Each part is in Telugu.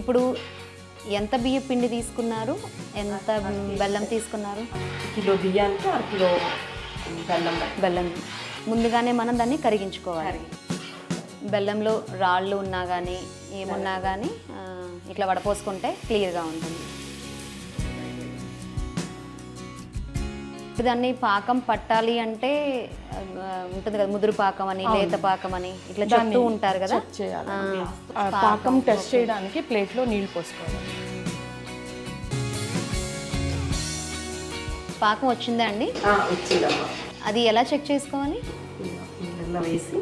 ఇప్పుడు ఎంత బియ్య పిండి తీసుకున్నారు? ఎంత బెల్లం తీసుకున్నారు? కిలో బియ్యానికి అర కిలో బెల్లం బెల్లం. ముందుగానే మనం దాన్ని కరిగించుకోవాలి. బెల్లంలో రాళ్ళు ఉన్నా కానీ ఏమున్నా కానీ ఇట్లా వడపోసుకుంటే క్లియర్గా ఉంటుంది. ఇప్పుడు దాన్ని పాకం పట్టాలి అంటే ఉంటుంది కదా ముదురు పాకం అని లేత పాకం అని ఇట్లా చెప్తూ ఉంటారు కదా? పాకం టెస్ట్ చేయడానికి ప్లేట్లో నీళ్ళు పోసుకోవాలి. పాకం వచ్చిందా అండి? అది ఎలా చెక్ చేసుకోవాలి? వేసి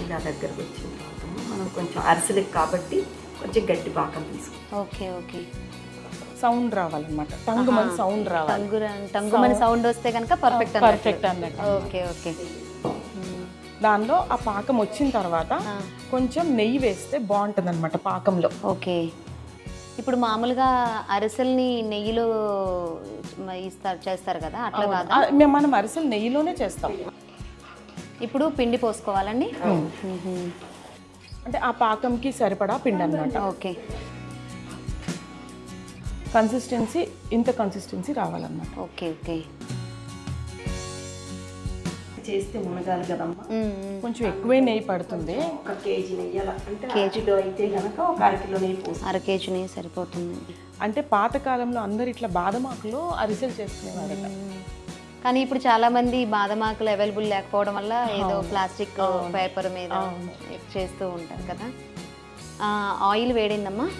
ఇలా దగ్గరకు పాకము మనం కొంచెం అరిసెలకు కాబట్టి కొంచెం గట్టి పాకం తీసుకుంటాం ఓకే ఓకే. సౌండ్ రావాలన్నమాట. టంగు మన సౌండ్ రావాలి. టంగు టంగు మన సౌండ్ వస్తే కనుక పర్ఫెక్ట్ పర్ఫెక్ట్ అన్నట్టు. Okay okay. దానిలో ఆ పాకం వచ్చిన తర్వాత కొంచెం నెయ్యి వేస్తే బాగుంటుంది అనమాట పాకంలో. ఓకే. ఇప్పుడు మామూలుగా అరిసెల్ని నెయ్యిలో ఇస్తారు చేస్తారు కదా అట్లా కాదా? మనం అరిసెలు నెయ్యిలోనే చేస్తాం. ఇప్పుడు పిండి పోసుకోవాలండి. అంటే ఆ పాకంకి సరిపడా పిండి అనమాట ఓకే. కన్సిస్టెన్సీ ఇంత కన్సిస్టెన్సీ రావాలన్నమాట. ఓకే ఓకే చేస్తే మునగాలి కదమ్మా. మ్మ్, మ్మ్. కొంచెం ఎక్కువే నెయ్యి పడుతుంది. ఒక కేజీ నెయ్యి అలా. అంటే కేజీలో అయితే కనుక ఒక అరకిలో నెయ్యి పోసి. అర కేజీని సరిపోతుంది అంటే పాతకాలంలో అందరు ఇట్లా బాదమాకులో అరిసెలు చేసుకునేవారట. కానీ ఇప్పుడు చాలా మంది బాదమాకులు అవైలబుల్ లేకపోవడం వల్ల ఏదో ప్లాస్టిక్ పేపర్ మీద చేస్తూ ఉంటారు కదా. ఆ, ఆయిల్ వేడిందమ్మా.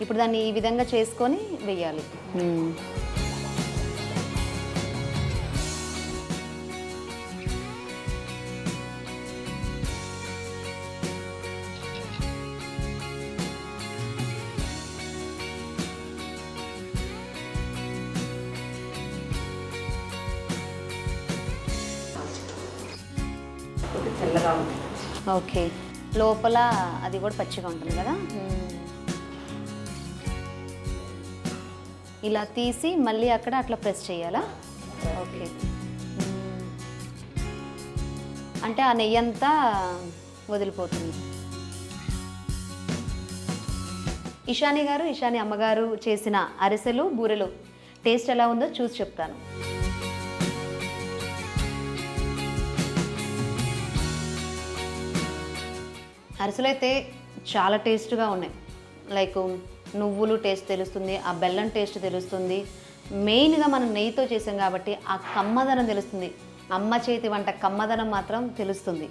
ఇప్పుడు దాన్ని ఈ విధంగా చేసుకొని ఉంది ఓకే. లోపల అది కూడా పచ్చిగా ఉంటుంది కదా? ఇలా తీసి మళ్ళీ అక్కడ అట్లా ప్రెస్ చేయాలా? ఓకే. అంటే ఆ నెయ్యి అంతా వదిలిపోతుంది. ఇషాని గారు ఇషాని అమ్మగారు చేసిన అరిసెలు బూరెలు టేస్ట్ ఎలా ఉందో చూసి చెప్తాను. అరిసెలు అయితే చాలా టేస్ట్గా ఉన్నాయి. లైక్ నువ్వులు టేస్ట్ తెలుస్తుంది ఆ బెల్లం టేస్ట్ తెలుస్తుంది. మెయిన్గా మనం నెయ్యితో చేసాం కాబట్టి ఆ కమ్మదనం తెలుస్తుంది. అమ్మ చేతి వంట కమ్మదనం మాత్రం తెలుస్తుంది.